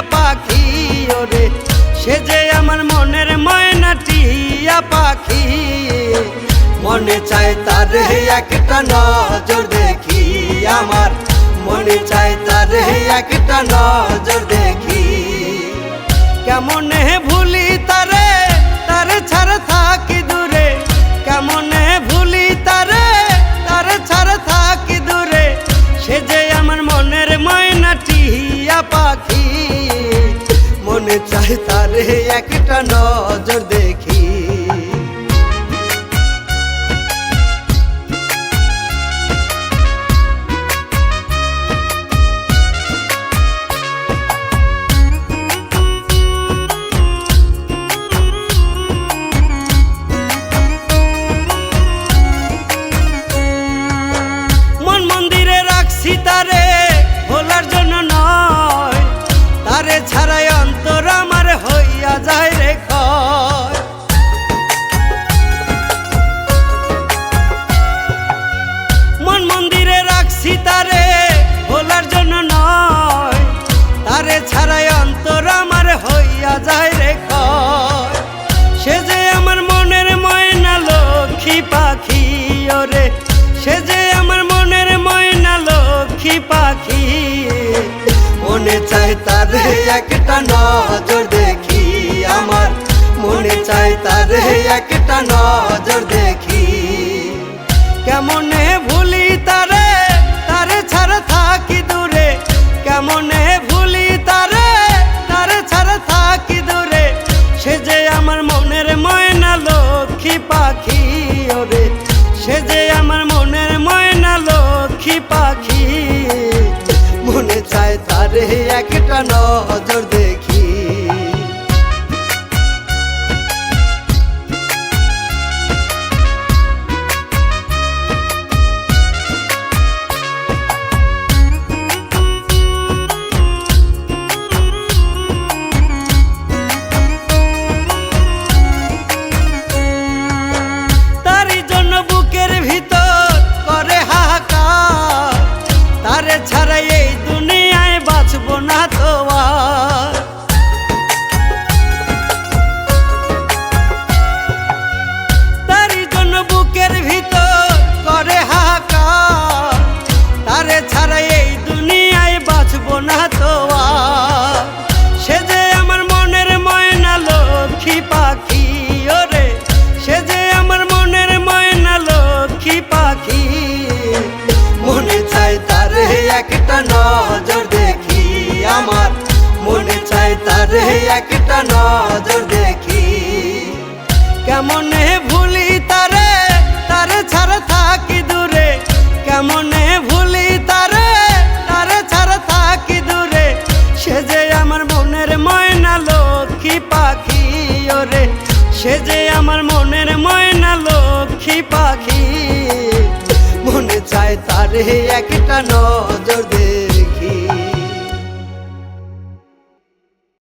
টিয়া পাখি, ওরে। সে যে আমার মনের ময়না টিয়া পাখি। মনে চায় তার একটা নজর দেখি আমার। মনে চায় তার একটা নজর দেখি। কেমন ভুলি তারে একটা নজর হইয়া যায় রে সে যে আমার মনের ময়না লক্ষ্মী পাখি, ওরে। সে যে আমার মনের ময়না লক্ষ্মী পাখি, মনে চায় তার একটা নজর দেখি আমার। মনে তার একটা নজর দেখি। কেমনে একটা নজর দেখি আমার। মনে তারে একটা নজর দেখি। ভুলি তারে ছাড়া থাকি দূরে। কেমনে ভুলি তারে তারে ছাড়া থাকি দূরে। সে যে আমার মনের ময়না লক্ষ্মী পাখি ওরে। সে যে একটা নজর দে।